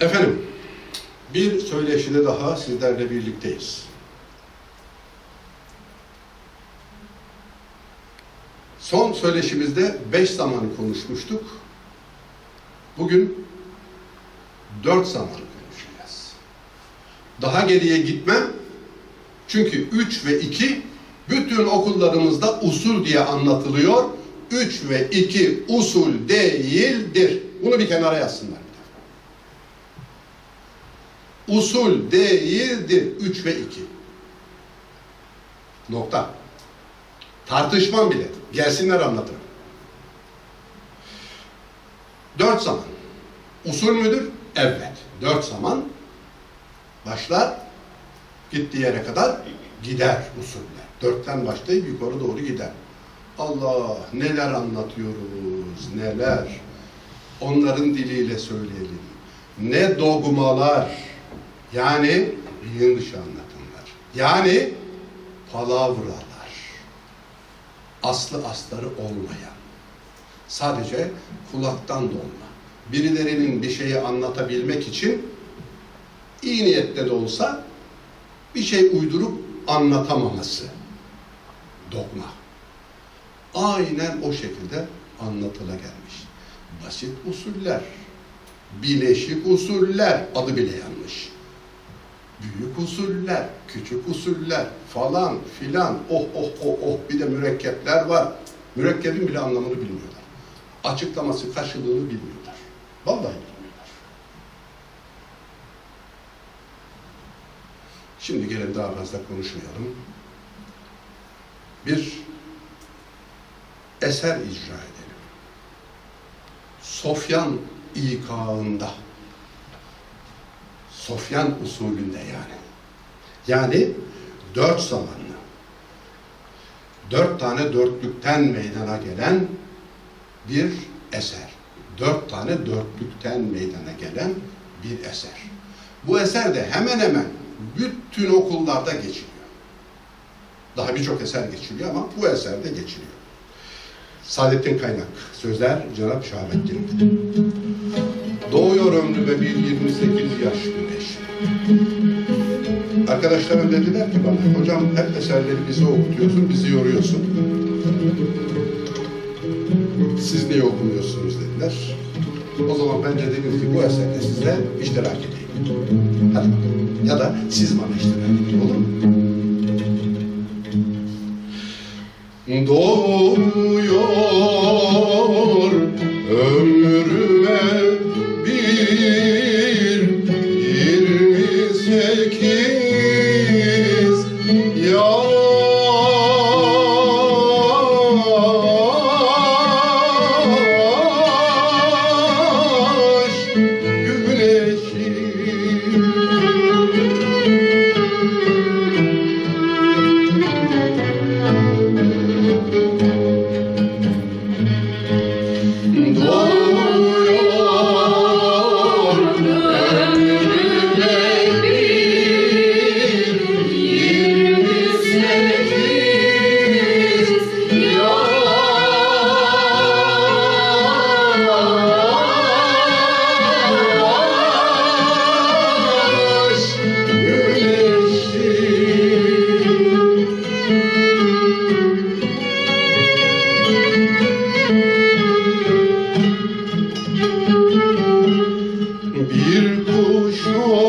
Efendim, bir söyleşide daha sizlerle birlikteyiz. Son söyleşimizde beş zamanı konuşmuştuk. Bugün dört zamanı konuşacağız. Daha geriye gitmem. Çünkü üç ve iki bütün okullarımızda usul diye anlatılıyor. Üç ve iki usul değildir. Bunu bir kenara yazsınlar. Usul değildir. Üç ve iki. Nokta. Tartışmam bile. Gelsinler anlatırım. Dört zaman. Usul müdür? Evet. Dört zaman. Başlar. Gittiği yere kadar gider usuller. Dörtten başlayıp yukarı doğru gider. Allah neler anlatıyoruz, neler. Onların diliyle söyleyelim. Ne dogmalar, yani bilin dışı anlatımlar. Yani palavralar. Aslı astarı olmayan. Sadece kulaktan dolma. Birilerinin bir şeyi anlatabilmek için iyi niyetle de olsa bir şey uydurup anlatamaması. Dogma. Aynen o şekilde anlatıla gelmiş. Basit usuller, bileşik usuller, adı bile yanlış. Büyük usuller, küçük usuller falan filan, oh oh oh oh bir de mürekkepler var. Mürekkebin bile anlamını bilmiyorlar. Açıklaması, karşılığını bilmiyorlar. Vallahi bilmiyorlar. Şimdi gelin daha fazla konuşmayalım. Bir eser icra edelim. Sofyan ikağında. Sofyan usulünde yani. Yani dört zamanlı. Dört tane dörtlükten meydana gelen bir eser. Dört tane dörtlükten meydana gelen bir eser. Bu eser de hemen hemen bütün okullarda geçiliyor. Daha birçok eser geçiliyor ama bu eser de geçiliyor. Saadettin Kaynak, sözler Cenab Şahabettin. Doğuyor ömrüme bir 28 yaş güneş. Arkadaşlarım dediler ki bana, hocam hep eserleri bize okutuyorsun, bizi yoruyorsun. Siz niye okumuyorsunuz dediler. O zaman ben de dedim ki bu eserde size iştirak edeyim. Hadi. Ya da siz bana iştirak edin, olur mu? Doğuyor bir kuşu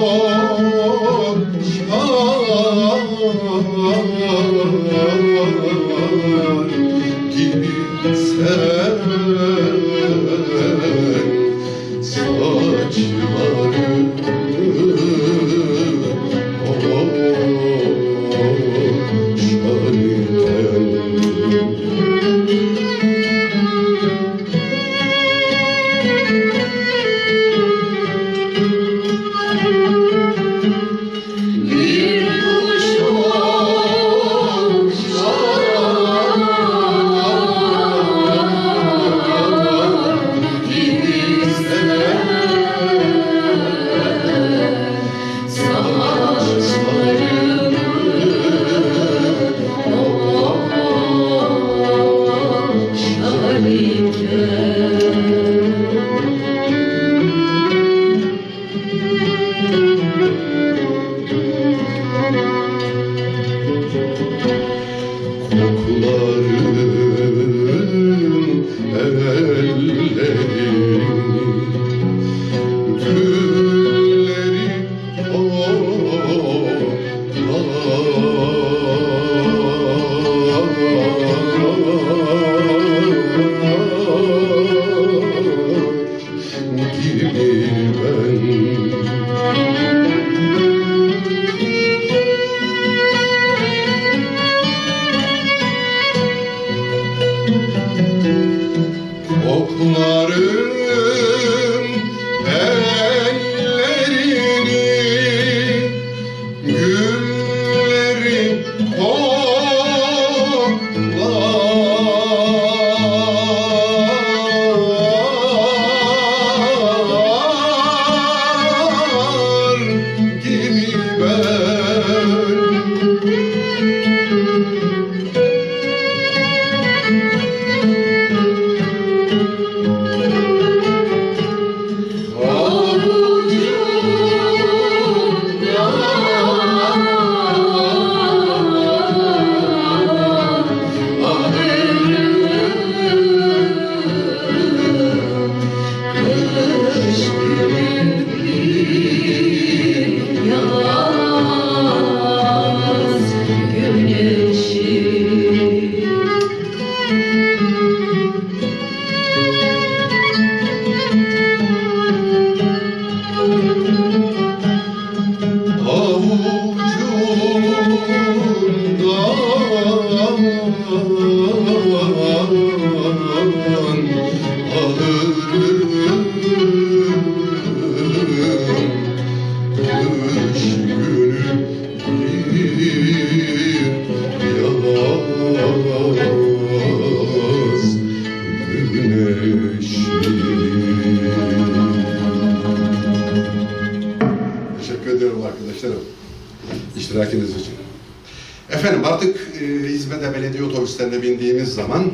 otobüslerine bindiğimiz zaman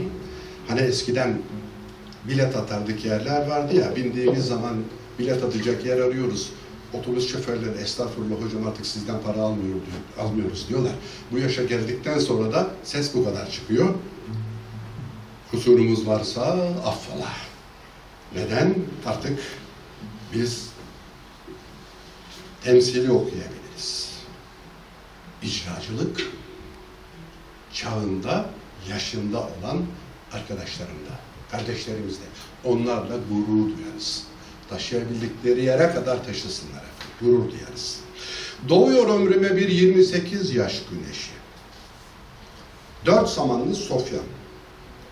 hani eskiden bilet atardık yerler vardı ya bindiğimiz zaman bilet atacak yer arıyoruz. Otobüs şoförleri estağfurullah hocam artık sizden para almıyor diyor, almıyoruz diyorlar. Bu yaşa geldikten sonra da ses bu kadar çıkıyor. Kusurumuz varsa affola. Neden? Artık biz temsili okuyabiliriz. İcracılık çağında, yaşında olan arkadaşlarımda, kardeşlerimizle onlarla gurur duyarız. Taşıyabildikleri yere kadar taşısınlar. Gurur duyarız. Doğuyor ömrüme bir 28 yaş güneşi. Dört zamanlı Sofyan.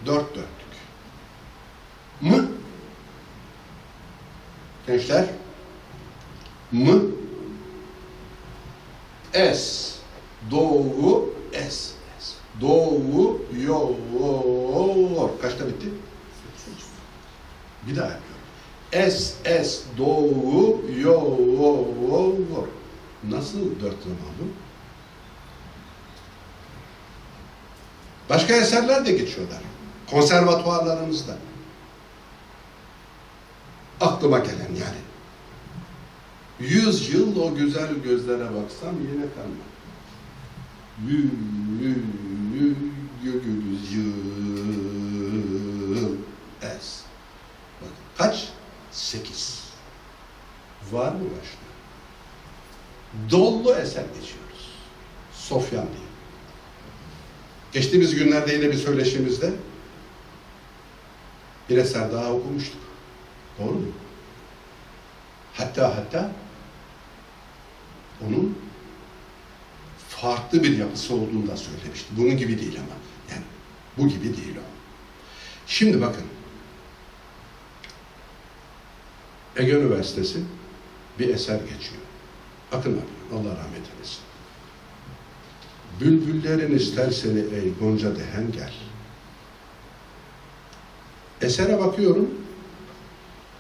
Dört dörtlük. Mı? Gençler? Mı? Es. Doğu es. Es. Doğu yor. Kaçta bitti? Bir daha yapıyorum. Es es doğu yor. Nasıl dört zaman bu? Başka eserler de geçiyorlar. Konservatuarlarımızda. Aklıma gelen yani. Yüz yıl o güzel gözlere baksam yine kalmam. Yüz yıl es. Bakın kaç? Sekiz. Var mı başka? Dolu eser geçiyoruz. Sofyan diye. Geçtiğimiz günlerde yine bir söyleşimizde bir eser daha okumuştuk. Doğru mu? Hatta hatta onun farklı bir yapısı olduğunu da söylemişti. Bunun gibi değil ama. Yani bu gibi değil o. Şimdi bakın. Ege Üniversitesi bir eser geçiyor. Bakın abi, Allah rahmet eylesin. Bülbüllerin ister seni ey gonca dehen gel. Esere bakıyorum.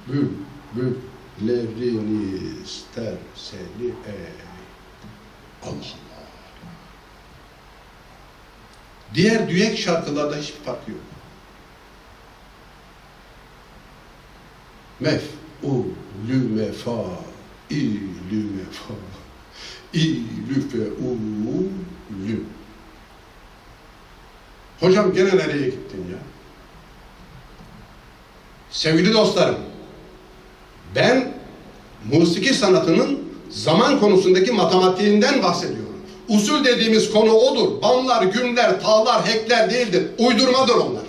Bül, büllerin ister seni ey. Allah Allah. Diğer düet şarkılarda hiçbir farkı yok. Mef, u, lü, me, fa, i, lü, me, fa, i, lü, fe, u, lü. Hocam gene nereye gittin ya? Sevgili dostlarım, ben musiki sanatının zaman konusundaki matematiğinden bahsediyorum. Usul dediğimiz konu odur. Banlar, günler, tağlar, hekler değildir. Uydurmadır onlar.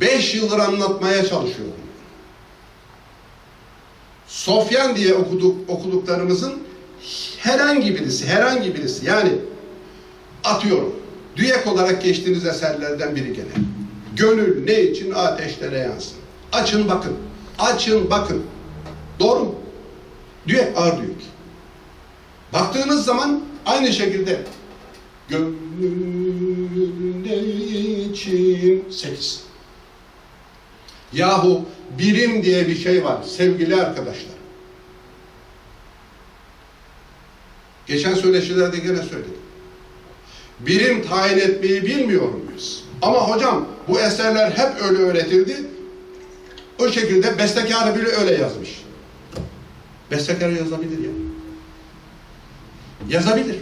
Beş yıldır anlatmaya çalışıyorum. Sofyan diye okuduk, okuduklarımızın herhangi birisi, herhangi birisi yani atıyorum. Düyek olarak geçtiğiniz eserlerden biri gene. Gönül ne için ateşlere yansın. Açın bakın. Açın bakın. Doğru mu? Düyek ağır düyek. Baktığınız zaman aynı şekilde Gönül ne için sekiz. Yahu birim diye bir şey var sevgili arkadaşlar. Geçen söyleşilerde gene söyledim. Birim tayin etmeyi bilmiyor muyuz? Ama hocam bu eserler hep öyle öğretildi. O şekilde bestekarı bile öyle yazmış. Bestekar yazabilir ya. Yazabilir.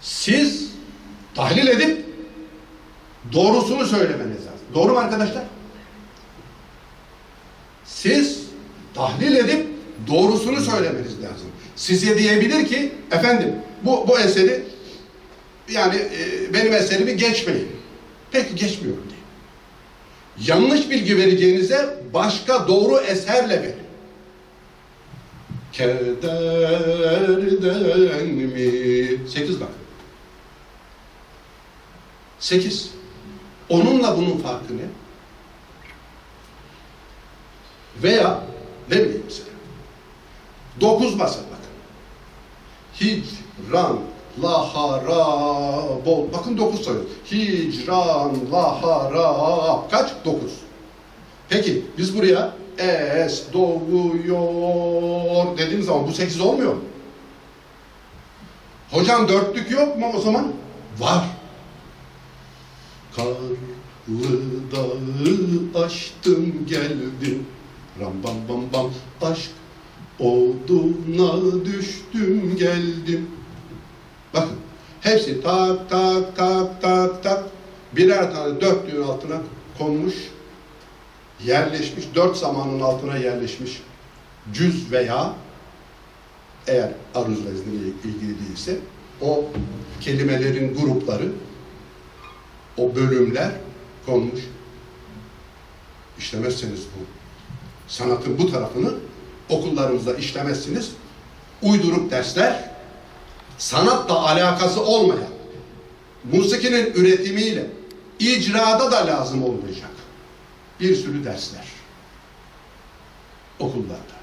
Siz tahlil edip doğrusunu söylemeniz lazım. Doğru mu arkadaşlar? Siz tahlil edip doğrusunu söylemeniz lazım. Size diyebilir ki efendim bu bu eseri yani e, benim eserimi geçmeyin. Peki geçmiyorum diye. Yanlış bilgi vereceğinize başka doğru eserle verin. Kederden mi? Sekiz bakın. Sekiz. Onunla bunun farkı ne? Veya ne bileyim mesela. Dokuz basar bakın. Hicran, lahara, bol. Bakın dokuz sayıyor. Hicran, lahara. Kaç? Dokuz. Peki biz buraya es doğuyor dediğimiz zaman bu sekiz olmuyor mu? Hocam dörtlük yok mu o zaman? Var. Karlı dağı aştım geldim. Ram bam bam bam aşk oduna düştüm geldim. Bakın hepsi tak tak tak tak tak birer tane dörtlüğün altına konmuş yerleşmiş, dört zamanın altına yerleşmiş cüz veya eğer aruz vezniyle ilgili değilse o kelimelerin grupları o bölümler konmuş. İşlemezseniz bu sanatın bu tarafını okullarımızda işlemezsiniz. Uyduruk dersler sanatla alakası olmayan musikinin üretimiyle icrada da lazım olmayacak bir sürü dersler okullarda.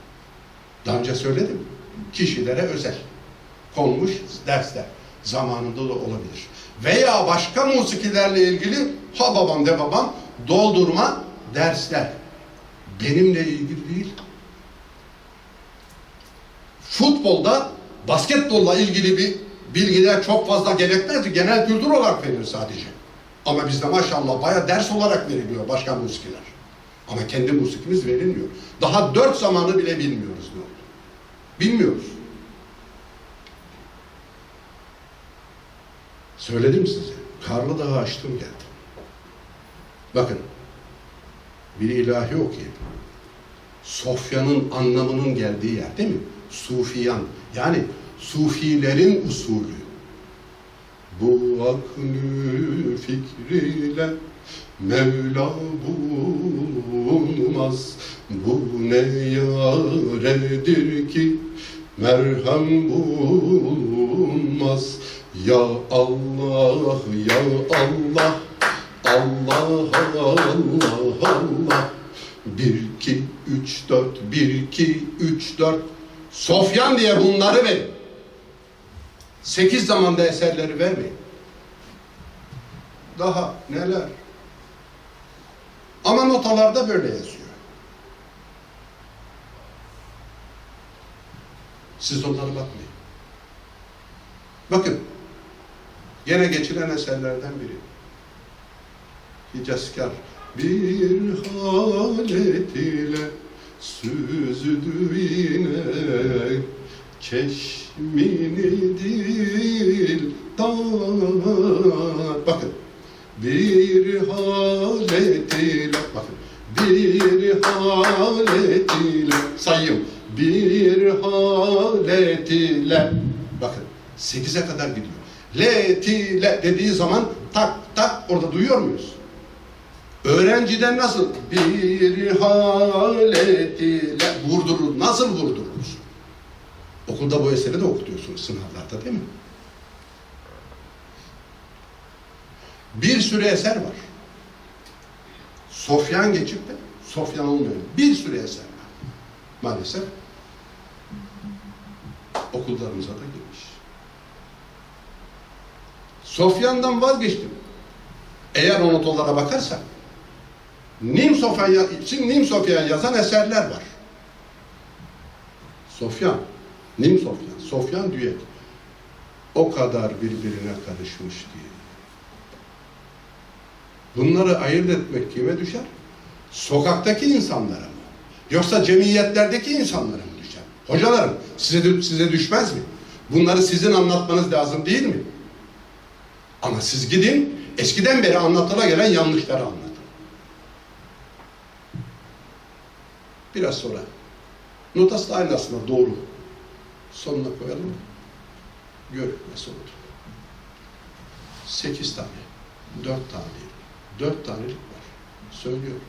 Daha önce söyledim. Kişilere özel konmuş dersler zamanında da olabilir. Veya başka musikilerle ilgili ha babam de babam doldurma dersler. Benimle ilgili değil. Futbolda basketbolla ilgili bir bilgiler çok fazla gerekmez. Genel kültür olarak verilir sadece. Ama bizde maşallah baya ders olarak veriliyor başka musikiler. Ama kendi musikimiz verilmiyor. Daha dört zamanı bile bilmiyoruz ne oldu. Bilmiyoruz. Söyledim size. Karlı Dağı açtım geldim. Bakın. Bir ilahi okuyayım. Sofya'nın anlamının geldiği yer değil mi? Sufiyan. Yani Sufilerin usulü. Bu aklı fikriyle Mevla bulunmaz. Bu ne yaredir ki Merhem bulunmaz? Ya Allah ya Allah Allah Allah Allah. Bir iki üç dört Bir iki üç dört. Sofyan diye bunları verin Sekiz zamanda eserleri vermeyin. Daha neler? Ama notalarda böyle yazıyor. Siz onlara bakmayın. Bakın. Yine geçilen eserlerden biri. Hicazkar bir halet ile süzdü yine çeşmini dil Bakın. Bir halet ile bakın. Bir halet ile sayayım. Bir halet ile bakın. Sekize kadar gidiyor. Let ile dediği zaman tak tak orada duyuyor muyuz? Öğrenciden nasıl bir halet ile vurdurur, nasıl vurdururuz? Okulda bu eseri de okutuyorsunuz sınavlarda değil mi? Bir sürü eser var. Sofyan geçip de Sofyan olmuyor. Bir sürü eser var. Maalesef okullarımıza da girmiş. Sofyan'dan vazgeçtim. Eğer o notalara bakarsak Nim Sofyan, şimdi Nim Sofyan yazan eserler var. Sofyan, Nim Sofyan, Sofyan düet. O kadar birbirine karışmış diye. Bunları ayırt etmek kime düşer? Sokaktaki insanlara mı? Yoksa cemiyetlerdeki insanlara mı düşer? Hocalarım size, size düşmez mi? Bunları sizin anlatmanız lazım değil mi? Ama siz gidin eskiden beri anlatıla gelen yanlışları anlatın. Biraz sonra notası da aynı aslında doğru. Sonuna koyalım. Gör nasıl oldu. Sekiz tane, dört tane, dört tanelik var. Söylüyorum.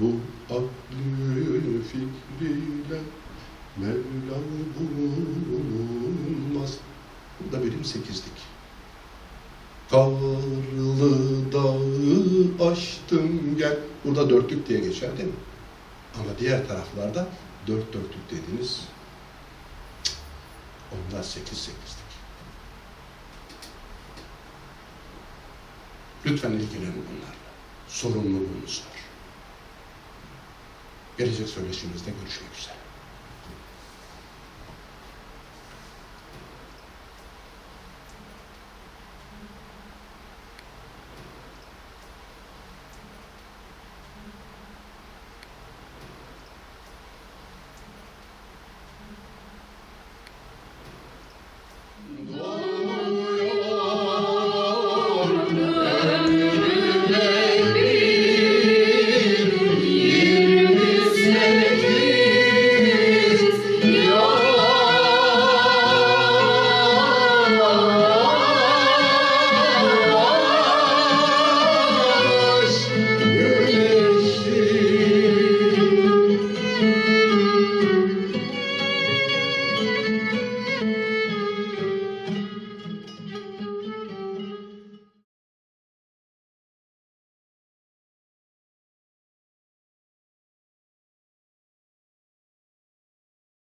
Bu aklı fikriyle Mevla bulunmaz. Bu da benim sekizlik. Karlı dağı aştım gel. Burada dörtlük diye geçer değil mi? Ama diğer taraflarda dört dörtlük dediğiniz cık, onlar sekiz sekizlik. Lütfen ilgilenin bunlarla. Sorumluluğunuz var. Gelecek söyleşimizde görüşmek üzere.